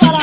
সারা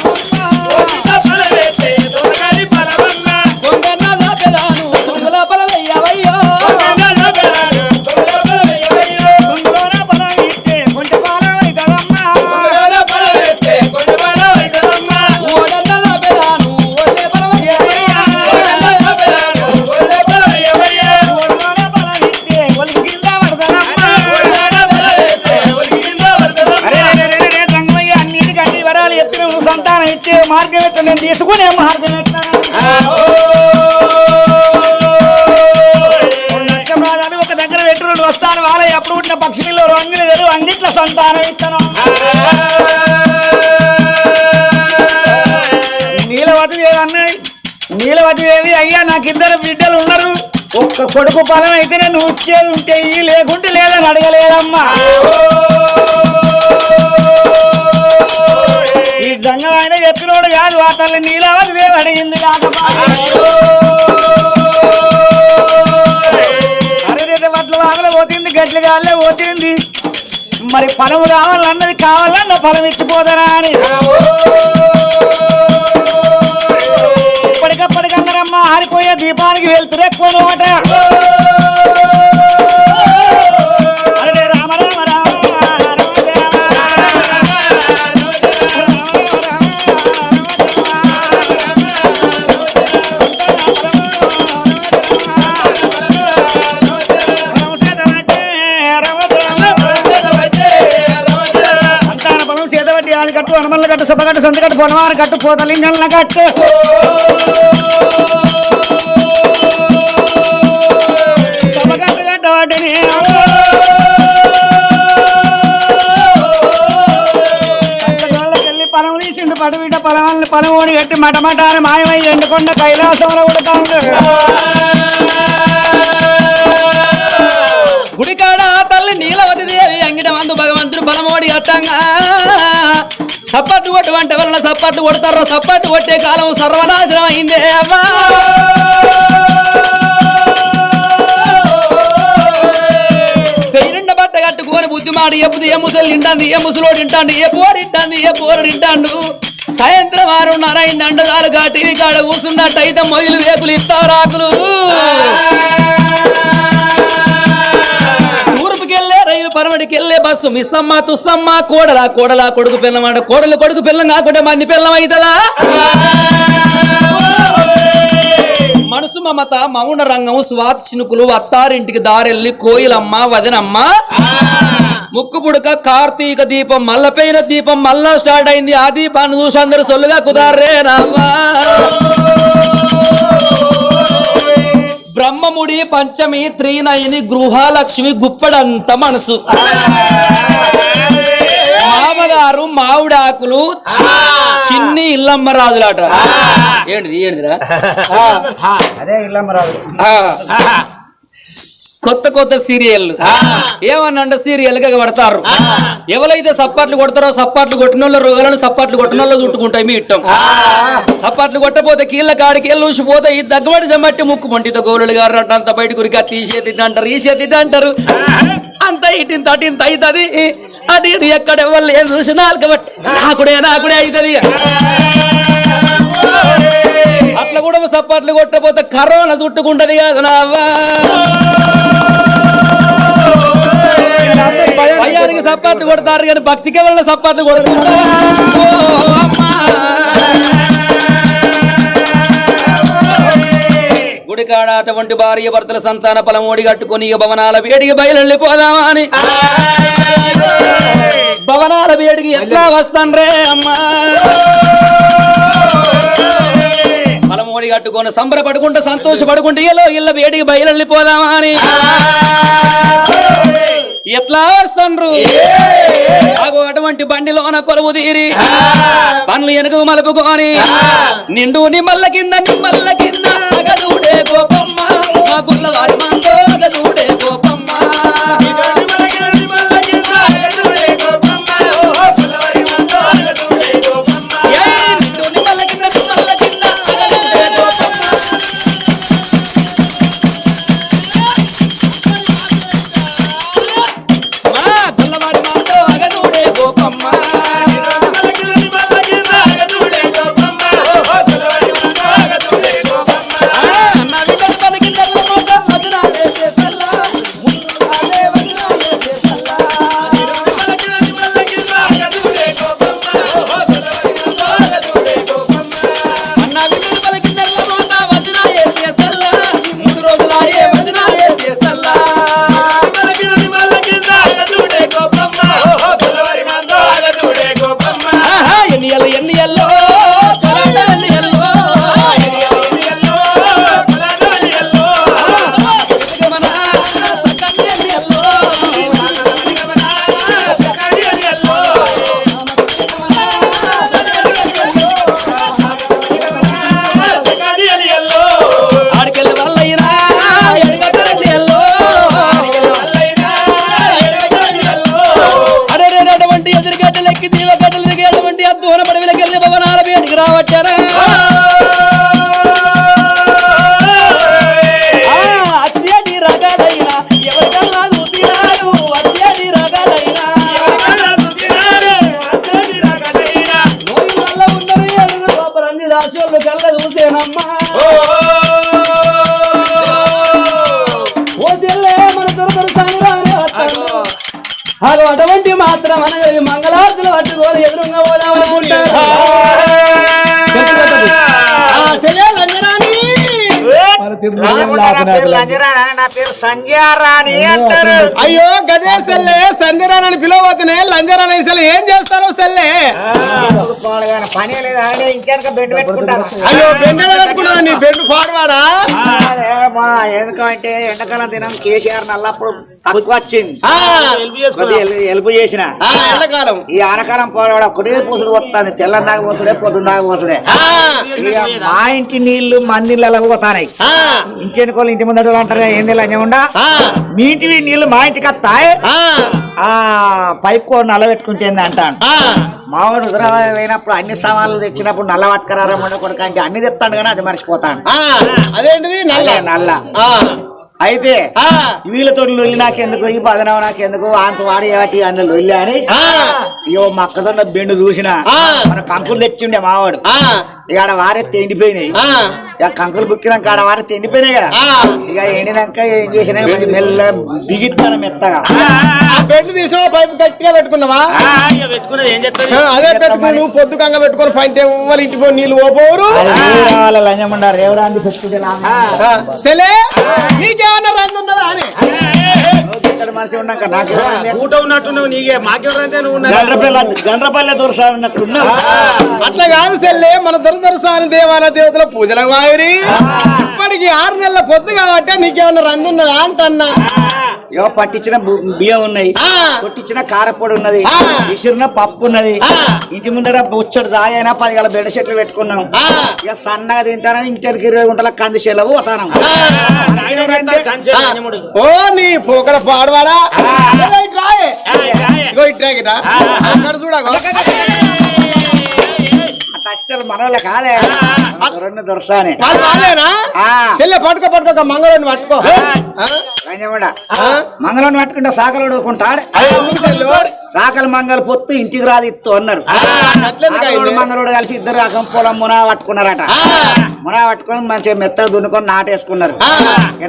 నాకిద్దరు బిడ్డలు ఉన్నారు. ఒక్క కొడుకు పొలం అయితేనే నువ్వు ఇచ్చేది ఉంటే ఈ లేకుంటే లేదని అడగలేదమ్మా. ఈ గంగ ఆయన చెప్పినోడు కాదు ఆ తల్లి నీలవతి దేవి అడిగింది అరే వడ్ల వాగల పోతుంది గట్ల గాల్లే పోతుంది. మరి ఫలము కావాలన్నది కావాలన్న ఫలం ఇచ్చిపోతారా అని. బలం వెళ్తురే ఆడి కట్టు హనుమల్ల కట్టు సభగట్టు సంతకట్టు పొలవారి కట్టు పోతలింగల్ల కట్టు పొలవాళ్ళని పొలం ఓడి కట్టి మాయమై ఎండుకొండ కైలాసంలో ఉడతాడు గుడికాడ తల్లి నీలవతి దేవి అంగిట మందు భగవంతుడు బలమోడి అట్టంగా. సప్పట్టు కొట్టు వంట వలన సప్పట్టు కొడతారా? సప్పట్టు కొట్టే కాలం సర్వనాశనం అయిందే అమ్మా. పెయిరిండ బట్ట కట్టుకొని ఎప్పుడు ఏ ముసలు తింటాంది ఏ ముసలోడు తింటాండు ఏ పోరు తింటాంది ఏ పోరు తింటాండు. సాయంత్రం ఆరున్నర నారాయణ దండదాలుగా టీవీ కాడ కూర్చున్నట్టయితే మొయిలు రేకులు. ఇస్తారాకులు వెళ్ళే రైలు పరమడికెళ్ళే బస్సు మిస్సమ్మ తుస్సమ్మ కోడలా కోడలా కొడుకు పిల్లమాట కోడలు కొడుకు పిల్లం కాకుండా మంది పిల్లం అవుతుందా మనసు మమత మౌన రంగం స్వాత్ చినుకులు అత్తారింటికి దారెల్లి కోయిలమ్మ వదినమ్మ. ముక్కు పుడక కార్తీక దీపం మల్లపైన దీపం మళ్ళా స్టార్ట్ అయింది. ఆ దీపాన్ని చూసి అందరూ సొల్లుగా కుదారే రావా బ్రహ్మముడి పంచమి త్రీనయని గృహలక్ష్మి గుప్పడంత మనసు. మామగారు మామిడాకులు చిన్ని ఇల్లమ్మ రాజులాట ఏంటిది ఏంటిదిరా? అదే ఇల్లమ్మరాజు. ఆ. కొత్త కొత్త సీరియల్ ఏమన్నంటే సీరియల్గా పడతారు ఎవరైతే సప్పాట్లు కొడతారో సప్పాట్లు కొట్టిన వాళ్ళ రోగాలను సప్పాట్లు కొట్టిన వాళ్ళు చుట్టుకుంటాయి మీ ఇట్టం సప్పాట్లు కొట్టపోతే కీళ్ళ కాడికి వెళ్ళి ఊసిపోతే ఈ దగ్గబడి సమ్మట్టి ముక్కు మొంటితో గోరులు గారు అంత బయట గురికి తీసేది అంటారు ఈ చేతి అంటారు. అంత ఇటింత అటింత అవుతుంది అది ఎక్కడ వాళ్ళు ఏం చూసినా నాకుడే నాకుడే అవుతుంది అట్లా కూడా సప్పాట్లు కొట్టపోతే కరోనా చుట్టుకుంటది కాదు నావ్వా. భయానికి సప్పాట్లు కొడతారు కానీ భక్తికి వల్ల సప్పాట్లు కొడుతుందా? గుడికాడ అటువంటి భార్య భర్తల సంతాన ఫలం ఓడి కట్టుకొని భవనాల వేడికి బయలుపోదామా అని. భవనాల వేడికి ఎట్లా వస్తాన్రే అమ్మా? ఫలమోడి కట్టుకొని సంబరపడుకుంటూ సంతోషపడుకుంటూ ఎలో ఇళ్ళ వేడికి బయలుపోదామా అని. ఎట్లా వస్తాండ్రు? అగో అటువంటి బండిలోన కొలువు తీరి పనులు ఎనుగు మలుపుకొని నిండు నిమ్మల్ల కింద నిమ్మల్ల కింద అగదుడే గోపమ్మ మా అయ్యో గదే సెల్లే సంధ్యరానని పిలవతనే లంజరాని సెల్లె. ఏం చేస్తారు సెల్లే? పని లేదు ఆయన ఇంకెనక బెడ్ పెట్టుకుంటాను అయ్యో బెండ పెట్టుకున్నా నీ బెండు పాడవాడా? మా ఎందుకంటే ఎండాకాలం దినం కేసీఆర్ నల్లప్పుడు వచ్చింది. ఎలుపు చేసిన. ఆ, ఎండాకాలం. ఈ ఆనకాలం పోవడం ఒకటే పూసుడు వస్తుంది. తెల్లని దాకా పోసుడే పొద్దున్న ఆ, ఇక మా ఇంటి నీళ్ళు మందిళ్ళ పోతాయి ఆ, ఇంకెనుకోళ్ళు ఇంటి ముందట అంటారు ఏంది లంజముండా మీ ఇంటివి నీళ్ళు మా ఇంటికి వస్తాయి. ఆ, పైప్ కో నల్ల పెట్టుకుంటే అంటాను. హుజరాబాద్ పోయినప్పుడు అన్ని సామాన్లు తెచ్చినప్పుడు నల్ల పట్టుకరారా మొండ కొడుకు అన్ని తెస్తాడు కానీ అది మర్చిపోతాను. అదేంటిది? నల్ల. నల్ల. అయితే వీళ్ళతో లొల్లి నాకెందుకు? ఈ బదనం నాకెందుకు? అంత వాడి ఏటి అన్న లొల్లి అని ఇగో మక్కదన్న బెండు చూసిన. మన కంకులు తెచ్చిండే మావాడు. ఇక ఆడ వారెత్తి ఎండిపోయినాయి ఇక కంకులు బుక్కినాక ఆడ వారెత్తి ఎండిపోయినాయి కదా. ఇక ఎండినాక ఏం చేసినా మెల్ల బిగిట్టాను మెత్తగా. బెడ్ తీసిన పైపు గట్టిగా పెట్టుకున్నావా? ఏం చెప్తాను అదే పెట్టుకుని నువ్వు పొద్దుకంగా పెట్టుకొని పైన ఎవరు ఇంటి పోయి నీళ్ళు ఓపోరు ఊరాల లంజమండారు ఎవరాంది పెట్టుకుంటే లాభం. సెలే నీకేమన్నా రంగు ఉన్నదా అని? నువ్వు మనిషి ఉన్నాక నాకు? ఊట ఉన్నట్టున్నావు నీకే. మాకెవరంతే నువ్వు ఉన్నా గండ్రపల్లి అట్లా కాదు సెల్లే మన దొరదొరసాని దేవాలయ దేవతల పూజలకు వాయురి ఇప్పటికి ఆరు నెలల పొద్దు కాబట్టి నీకేమన్నా రంగు ఉన్నదా అంటన్నా. ఇగో పట్టించిన బియ్యం ఉన్నాయి ఆ. కొట్టించిన కారపొడి ఉన్నది. ఆ. విసిరిన పప్పు ఉన్నది. ఆ. ఇంటి ముందర బొచ్చడు దాయైనా పది గల బెడ చెట్లు పెట్టుకున్నాం. ఆ. ఇక సన్నగా తింటానని ఇంటికి ఇరవై గుంటల కంది చెలవు వస్తాను ఓ నీ పోకడ పాడవాడా? ఏదో ఇటు రాయే. ఇగో ఇటు రాయి గిట. అక్కడ చూడగో. మనోళ్ళ కాదే రెండు దొరసానే. చెల్లె పట్టుకో మంగళని పట్టుకుంటే సాకలు? సాకలు మంగళ పొత్తు ఇంటికి రాదు ఇత్తు అన్నారు? మంగళోడు కలిసి ఇద్దరు రకం పొలం మునా పట్టుకున్నారట. మునా పట్టుకొని మంచిగా మెత్తగా దున్నుకొని నాటేసుకున్నారు.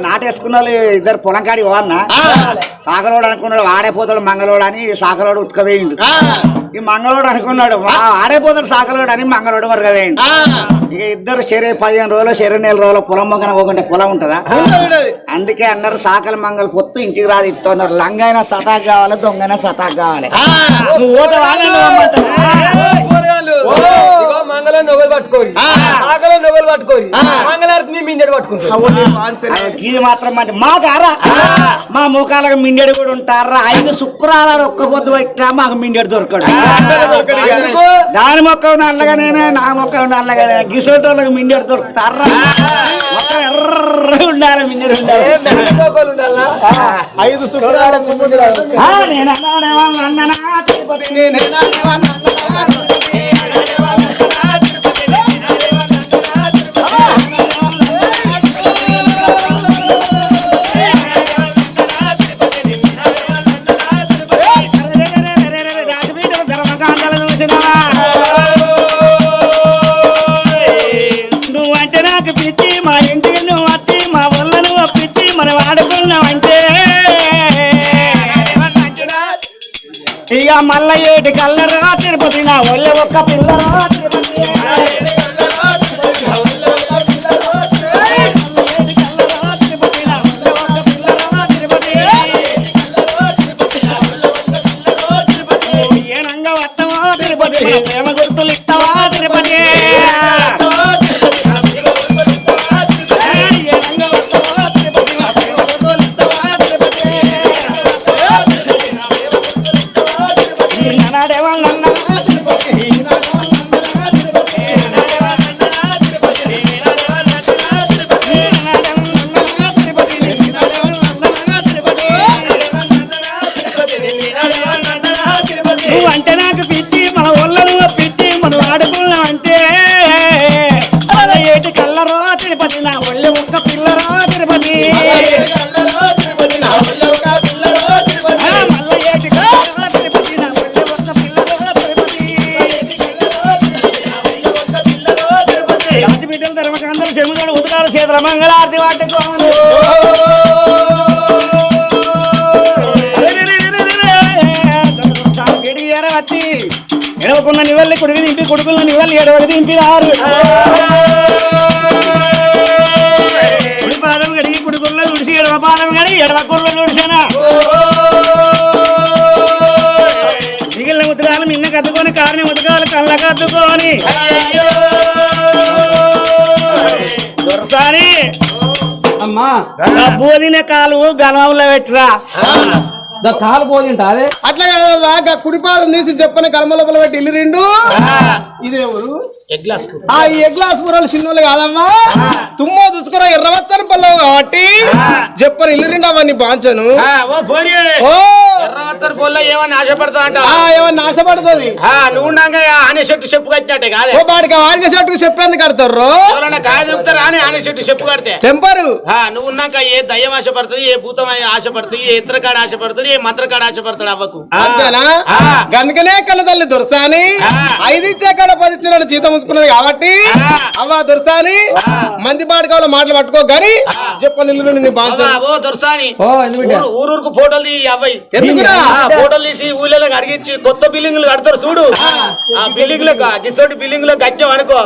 నాటేసుకున్న వాళ్ళు ఇద్దరు పొలం కాడి పోవన్నా. సాకలోడు అనుకున్నాడు ఆడైపోతాడు మంగళోడు అని సాకలోడు ఉతకవేయండు. ఈ మంగళోడు అనుకున్నాడు "వా, ఆడైపోతాడు సాకలోడు అని మంగళోడు మరగవేయండు ఆ. ఇక ఇద్దరు శరీర పదిహేను రోజులు శరీర నెల రోజులు పొలం మొక్కన పోకుంటే పొలం ఉంటుందా. అందుకే అన్నారు సాకల మంగళ పొత్తు ఇంటికి రాదు ఇస్తున్నారు లంగైనా సతాక్ కావాలి దొంగైనా సతాక్ కావాలి. నువ్వు మంగళం పట్టుకోరి. ఆకలం పట్టుకోరి. మీ పట్టుకుంటారు. ఇది మాత్రం మంచి మాకారా మా ముఖాలకు మిండెడు కూడా ఉంటారా? ఐదు శుక్రాలు ఒక్క పొద్దు పెట్టా మాకు మిండెడు దొరకడు? దాని మొక్క నల్లగానే నా మొక్క నల్లగానే గిసోటోళ్ళకి మిండెడు దొరుకుతారా? మొత్తం ఎర్ర ఉండాలి మిండెడు ఉండాలి? ఐదు తిరుపతి నువ్వు ధర్మకాండలు నువ్వంటే నాకు పిచ్చి మా ఇంటికి నువ్వు వచ్చి మా ఊళ్ళను పిచ్చి మనం ఆడుకున్నావంటే అయ్యా మళ్ళా ఏటి కల్లరా తిరుపతి నా ఒళ్ళ ఒక్క పిల్లరా తిరుపతి ఏనంగా వస్తావా తిరుపతి ప్రేమ గుర్తు నువ్వు అంటే నాకు పిచ్చి మన ఒళ్ళను పిచ్చి మనం ఆడుకున్నా అంటే. అలా ఏటి కల్లరో తిరుపతి నా ఒళ్ళు ఒక్క పిల్లరో తిరుపతి. ఆ, మల్ల ఏటి కల్లరో తిరుపతి నా ఎడవకున్న నివల్లి కొడుకు దింపి కొడుకున్న నివల్లి ఎడవకి దింపినారు కుడి పాదం కడిగి కుడుకుల్లో తుడిసి ఎడవ పాదం కడిగి ఎడవ కుళ్ళు తుడిసిన మిగిలిన ఉతకాలు మిన్న కత్తుకొని కారిని ఉతకాలు కళ్ళ కత్తుకొని దొరసారి అమ్మా బోధిన కాలు గణంలో పెట్టరా పోదింటా అదే. అట్లా కాదమ్మా గా కుడిపాదం తీసి చెప్పని కలమ లోపల పెట్టి ఇల్లు రెండు. ఇది ఎవరు? ఆ ఈ ఎగ్లాస్ కూరలు చిన్నోళ్ళు కాదమ్మా. తుమ్మో చూసుకురా ఎర్రవత్తని పల్లవు కాబట్టి చెప్పని ఇల్లు రెండు అవన్నీ బాంచను ఏమన్నా ఆశపడుతుంది నువ్వు ఆనే చెట్టు చెప్పు కట్టినట్టే కాదే. ఓ వాడికి వారికి చెట్టుకు చెప్పేందుకు కడతారు. ఎవరన్నా కాయ చెప్తారా అని ఆనే చెట్టు చెప్పు కడితే. టెంపరు ఆ, నువ్వు ఉన్నాక ఏ దయ్యం ఆశపడుతుంది ఏ భూతం ఆశపడుతుంది ఏ యంత్రకాడ ఆశపడుతుంది ఏ మంత్రకాడ ఆశపడతాడు అవ్వకు. అంతేనా? ఆ. గందుకనే కన్న తల్లి దుర్సాని. ఐదు ఇచ్చే కాడ పది ఇచ్చిన జీతం ఉంచుకున్నది కాబట్టి. అవ్వ దుర్సాని. మంది పాడుకోవాలి మాటలు పట్టుకో గాని చెప్పని ఓ దొరసాని. ఊరూరుకు ఫోటోలు తీయి అవ్వయి ఎందుకురా? ఫోటోలు తీసి ఊళ్ళలో అడిగించి కొత్త బిల్డింగ్లు కడతారు చూడు. ఆ. బిల్డింగ్లో గిసోటి బిల్డింగ్లో కట్టాం అనుకో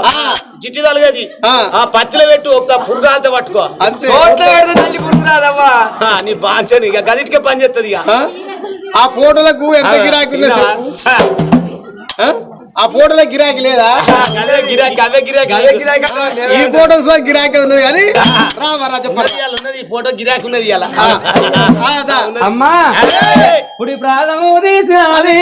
జిట్టి తలగది ఆ. పత్తిలో పెట్టు ఒక్క పురుగాలతో పట్టుకో. అంతే. ఆ, నీ బాంచని ఇక గదిటికే పని చేస్తుంది ఇక. ఆ? ఆ ఫోటోలకు ఎంత గిరాకీ. ఆ? ఆ ఫోటోలో గిరాకీ లేదా? గిరాకీ అవే గిరాకీ. ఈ ఫోటోస్లో గిరాకీ ఉన్నది కానీ రావరా ఇవాళ ఉన్నది ఈ ఫోటో గిరాకీ ఉన్నది ఇవాళ. అమ్మా కుడి ప్రాణము తీసినది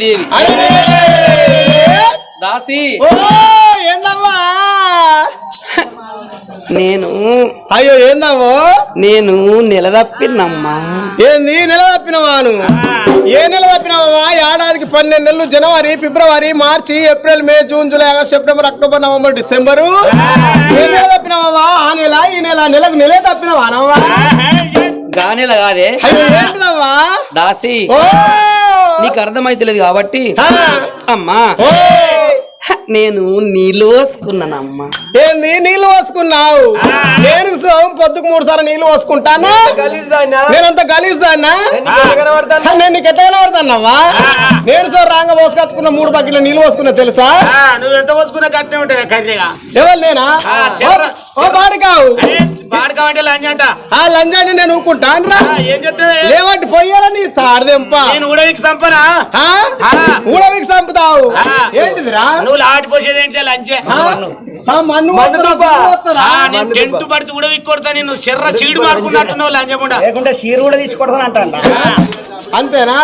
దేవి. దాసి. నేను అయ్యో ఏందమ్మో నేను నిలదప్పినమ్మా. ఏంది నెల తప్పినవాను ఏ నెల తప్పినవా ఏడాదికి పన్నెండు నెలలు జనవరి ఫిబ్రవరి మార్చి April May June July August September October November December. ఏ నెల తప్పినవా ఆ నెల ఈ నెల నెలకు నెలే తప్పినవానవ్వా గా నెల కాదే. దాసి. ఓ నీకు అర్థమైతలేదు కాబట్టి అమ్మా. నేను నీళ్ళు పోసుకున్నానమ్మా. ఏంది? నీళ్ళు పోసుకున్నావు? నేను సోం పొద్దుకు మూడు సార్లు నీళ్ళు పోసుకుంటానా? నేనంత గలీజ్దాన్నా? నేను నీకు ఎట్లా కనబడతానవ్వా నేను సో రాంగ పోసుకొచ్చుకున్న మూడు బకెట్ల నీళ్ళు పోసుకున్నా తెలుసా? ఆ, నువ్వు ఎంత పోసుకున్నా కట్టినే ఉంటావే కర్రీగా? ఎవరు నేనా. ఓ బాడికావు. అరే వాడు కావంటే లంజంట ఆ లంజాన్ని నేను ఊకుంటాను రా ఆ, ఏం చెప్తావే? లేవంటి పోయారా నీ తాడదెంప. నేను కూడా నీకు సంపనా? ఆ? ఆ. ఊడవికి చంపుతావు ఆ. ఏంటిదిరా? నువ్వు లాటి పోసేది ఏంటి లంచే? మన్ను. నేను టెంట్ పడితే కూడా విక్కొడతా నేను శర్ర చీడు మారుకున్నట్టున్నావు లంజకుండా లేకుంటే చీర కూడా తీసి కొడతానంట అంతేనా?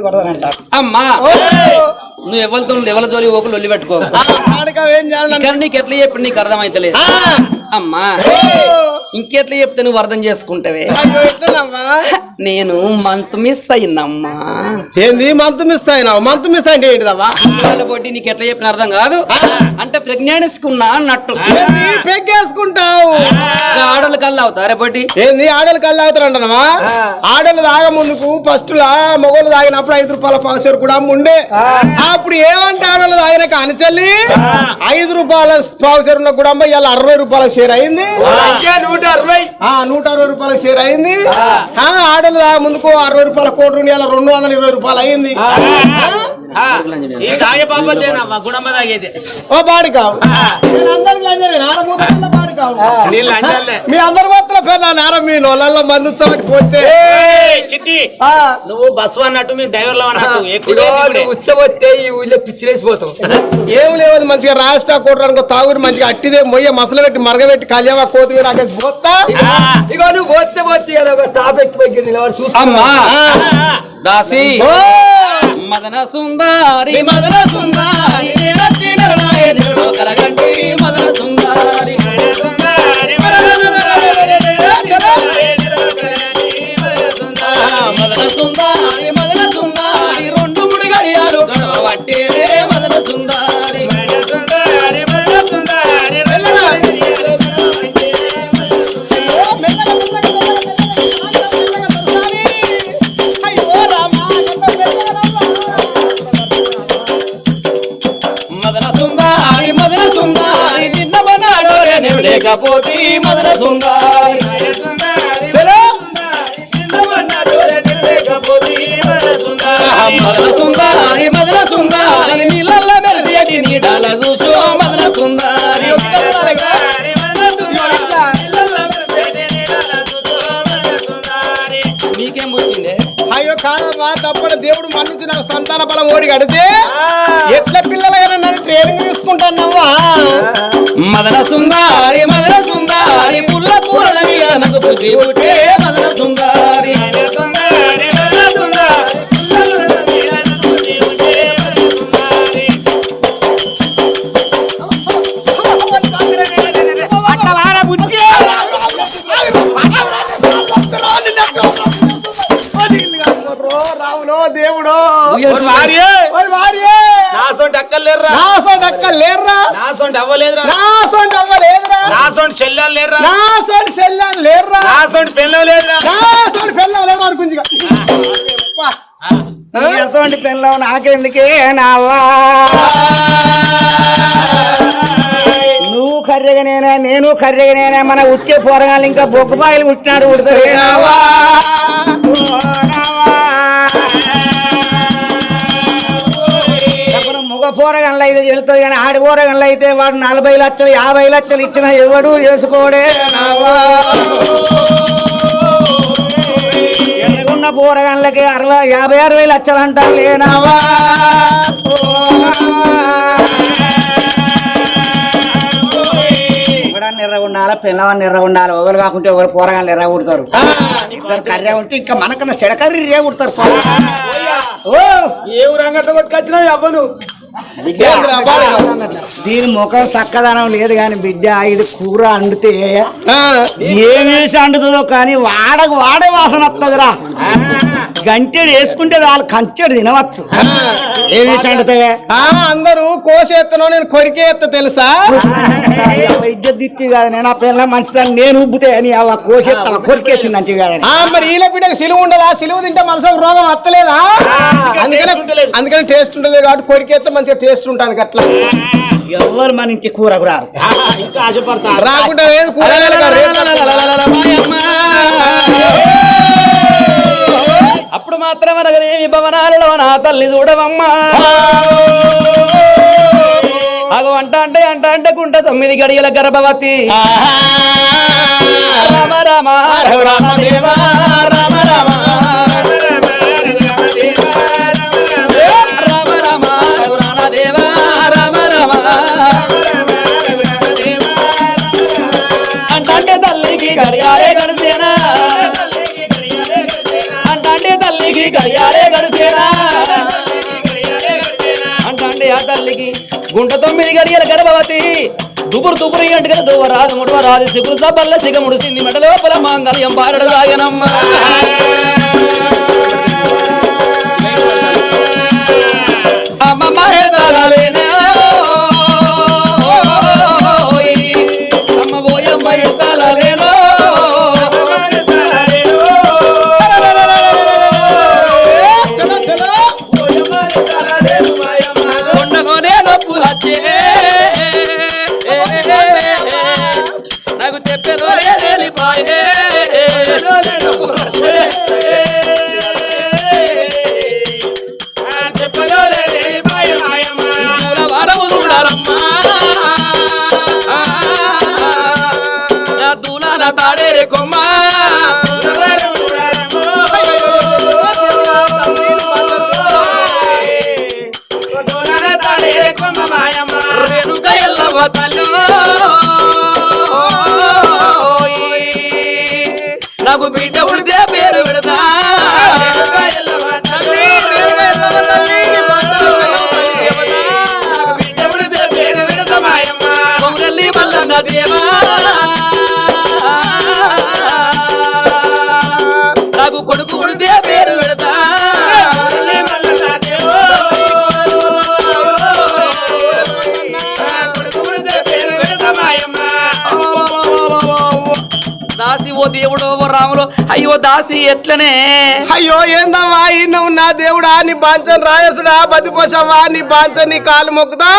కొడతానంట అమ్మా! నువ్వు ఎవరితో ఎవరి తోలి ఒకరు లొల్లి పెట్టుకో? ఇక్కడ నీకు ఎట్లా చెప్పి నీకు అర్థమైతలేదు. ఆ! అమ్మా! ఇంకెట్లా చెప్తే నువ్వు అర్థం చేసుకుంటావే? నేను మంత్ మిస్ అయిందమ్మా ఏంది మంత్ మిస్ అయినావు? మంత్ మిస్ అంటే ఏంటిదవ్వా పిల్లల పొట్టి నీకు ఎట్లా చెప్పిన అర్థం కాదు. అంటే ప్రెగ్నెన్సీ ఉన్నా అన్నట్టు. పెగ్గేసుకుంటావు. ఆడలు కళ్ళు అవుతారే పొట్టి ఏంది ఆడలు కళ్ళు అవుతారంటనవా ఆడలు తాగ ముందుకు ఫస్ట్ లా మొగలు తాగినప్పుడు ఐదు రూపాయల పాసర్ కూడా ఉండే అప్పుడు ఏమంటాడు ఆయన కానిచెల్లి ఐదు రూపాయల పావు షేర్ ఉన్న కూడా ఇలా అరవై రూపాయల షేర్ అయింది. నూట అరవై. ఆ నూట అరవై రూపాయల షేర్ అయింది. ఆ. ఆడలు ఆ ముందుకు అరవై రూపాయల కోటి రెండు వందల ఇరవై రూపాయలు అయింది. ఓ పాడి కావు వీళ్ళందరికీ లంజనే నారమూత కన్నా మీ అందరి మొత్తం పేరు నా నారం మీ నొల్లల్లో మందు వచ్చామని పోతే. ఏయ్, చిట్టి. నువ్వు బస్సు అన్నట్టు మీ డ్రైవర్లు అన్నట్టు ఎక్కుడే దిగుడే. ఉచ్చబొత్తే ఈ ఊళ్ళో పిచ్చిలేసిపోతాం ఏం లేవని మంచిగా రాష్ట్ర కోటరానికి తాగుడు మంచిగా అట్టిదే మొయ్య మసలు పెట్టి మరగబెట్టి కళ్యాణ కోతి అక్కడ పోతా? ఇగో నువ్వు పోతే పోతే కదా ఒక టాప్ ఎక్కి నిలబడి చూస్తా దాసి! మదన సుందారి. మదన సుందరి. లేకపోతే మదన సుందారి. మదన సుందారి మదన సుందారి నీళ్ళల్లో మెరిసేటి నీడాల చూసో మదన సుందారి. నీకేం పుట్టిందే అయ్యో కాదమ్మా తప్పని దేవుడు మన్నించి నాకు సంతాన బలం ఓడి కడితే ఎట్లా పిల్లలుగా నన్ను ట్రైనింగ్ సుందారి మదన సుందారి బుద్ధి పుట్టే సుందారి రావులో దేవుడు నా సొంటి అక్కర్లేరురా నా సోటి అక్క లేర్రా. నా సొంటి అవ్వలేదురా. నా సోటి అవ్వ లేదురా నా సొంటి చెల్లెలు లేరురా. నా సోటి చెల్లాను లేర్రా. నా సొంటి పెళ్ళం లేదురా. నా సోటి పెళ్ళం లేవు అనుకుంది ఎటువంటి పెళ్ళం నాకెందుకే నావా? నువ్వు కర్రెగనేనా నేను కర్రెగనేనా మన ఉచ్చే పోరగాళ్ళు ఇంకా బొగ్గుపాయలు పుట్టినాడు ఉడతారే పోరగంలో అయితే వెళ్తుంది కానీ ఆడి పోరగంలో అయితే వాడు నలభై లక్షలు యాభై లక్షలు ఇచ్చిన ఎవడు చేసుకోడే నావా. ఎర్రగున్న పోరగాళ్ళకి అరవై యాభై అరవై లక్షలు అంటారు లేనావా ఒకడాన్ని ఎర్ర ఉండాలి పిల్లవాడిని ఎర్ర ఉండాలి ఒకరు కాకుంటే ఒకరు పోరగాళ్ళు ఎర్ర కుడతారు ఇద్దరు కర్రే ఉంటే ఇంకా మనకన్నా చెడకర్రీ రే కుడతారు ఓ ఏ ఊరంగట పట్టుకొచ్చినావు అవ్వను? దీని ముఖం చక్కదనం లేదు కానీ బిడ్డ ఇది కూర అండితే ఏం వేసి అండుతుందో కానీ వాడకు వాడే వాసన వస్తుందిరా గంటెడు వేసుకుంటే వాళ్ళు కంచెడు తినవచ్చు. ఏం వేసి అండుతావే అందరూ కోసేత్తనో నేను కొరికే ఎత్త తెలుసా? ఇజ్జత్ దిత్తి కాదు నేను ఆ పిల్ల మంచిదాన్ని నేను ఉబ్బుతే అని అవ కోసేస్తా కొరికేసింది ఆ మరి ఈల బిడ్డకు సిలువ ఉండదా? సిలువ తింటే మనసుకు రోగం వస్తలేదా. అందుకని టేస్ట్ ఉండలేదు. కాబట్టి కొరికేస్తే మంచిగా టేస్ట్ ఉంటుంది అట్లా. ఎవరు మన ఇంటి కూరకు రారు ఇంకా రాకుండా అప్పుడు మాత్రం అనగదేవి భవనాలలో నా తల్లి చూడవమ్మా. అగో అంట అంటే అంట అంటే గుంట తొమ్మిది గడియల గర్భవతి. రామ రామ రామ దేవా, రామ రామ. రామ అంటే తల్లికి గడియాలే గడిచేనా అంటే తల్లికి గడియాలే గడిచేనా అంటే ఆ తల్లికి గుంట తొమ్మిది గడియల గర్భవతి దుపురు దుపురు ఎంటుగా దువ్వరాదు ముడవరాదు సిగురు సబ్బల్ల సిగముడు సింది మెడ లోపల మాంగళ్యం పారడు దాగనమ్మ అమ్మ మహేదాలేనా 前で దాసి ఓ దేవుడో ఓ రాములో అయ్యో దాసి ఎట్లనే? అయ్యో ఏందమ్మా ఈయన ఉన్నా దేవుడా నీ బాంచన్ రాయసుడా బతిపోసావా నీ బాంచన్ నీ కాలు మొక్కుదా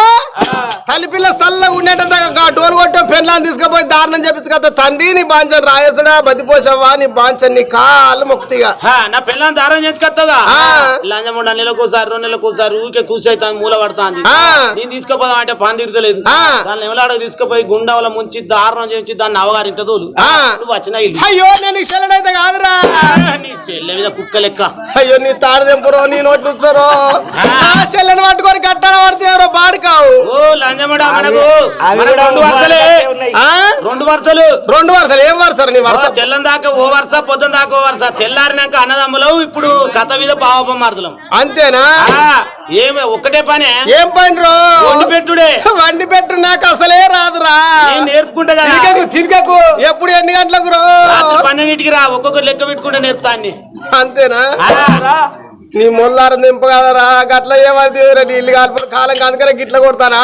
తలిపిల్ల సల్లగా ఉండేటట్టు డోలు కొట్టే పెన్లాన్ని తీసుకుపోయి దారుణం చెప్పించు కదా తండ్రి నీ బాంచన్ రాయసుడా బతిపోసావా నీ బాంచన్ నీ కాలు మొక్కుతిగా నా పిల్లని దారం చేసుకొస్తుందా ఆ. లంజముండ నెలకు ఒకసారి రెండు నెలలకు ఒకసారి ఊరికే అవుతాను మూల పడతాంది. నేను తీసుకుపోదాం అంటే పాన్ తిరగలేదు ఆ. దాన్ని ఎవలాడ తీసుకుపోయి గుండెవల ముంచి దారుణం చేయించి దాన్ని అవగారింట తోలు. ఆ. నువ్వు వచ్చిన అయ్యో నేను ఇష్టలైతే కాదురా. నీ చెల్లె మీద కుక్క లెక్క. అయ్యో నీ తాడు తెంపురో నీ నోటి ఉంచరో ఆ. చెల్లెని పట్టుకొని కట్టాల పడితే ఎవరో బాడుకావు. ఓ లంజముడ మనకు. అవి మనకు కూడా రెండు వరుసలే. ఉన్నాయి. ఆ? రెండు వరుసలు. రెండు వరుసలు ఏం వరుసరు నీ వరుస? తెల్లం దాకా ఓ వరుస పొద్దున దాకా ఓ వరుస. తెల్లారినాక అన్నదమ్ములం ఇప్పుడు కథ మీద పాపం మారుదలం అంతేనా ఏమి ఒక్కటే పనే? ఏం పని రో వండి పెట్టుడే. వండి పెట్టు నాకు అసలే రాదురా. నేను నేర్పుకుంటా కదా. తినకకు ఎప్పుడు ఎన్ని గంటలకు రో? రాత్రి పన్నెండింటికి రా ఒక్కొక్కరు లెక్క పెట్టుకుంటే నేర్పుతాన్ని. అంతేనా. నీ మొల్లారం దింపగలరా గట్ల ఏమది నీళ్ళు కాలిపోయి కాలం అందుకనే గిట్ల కొడతాను.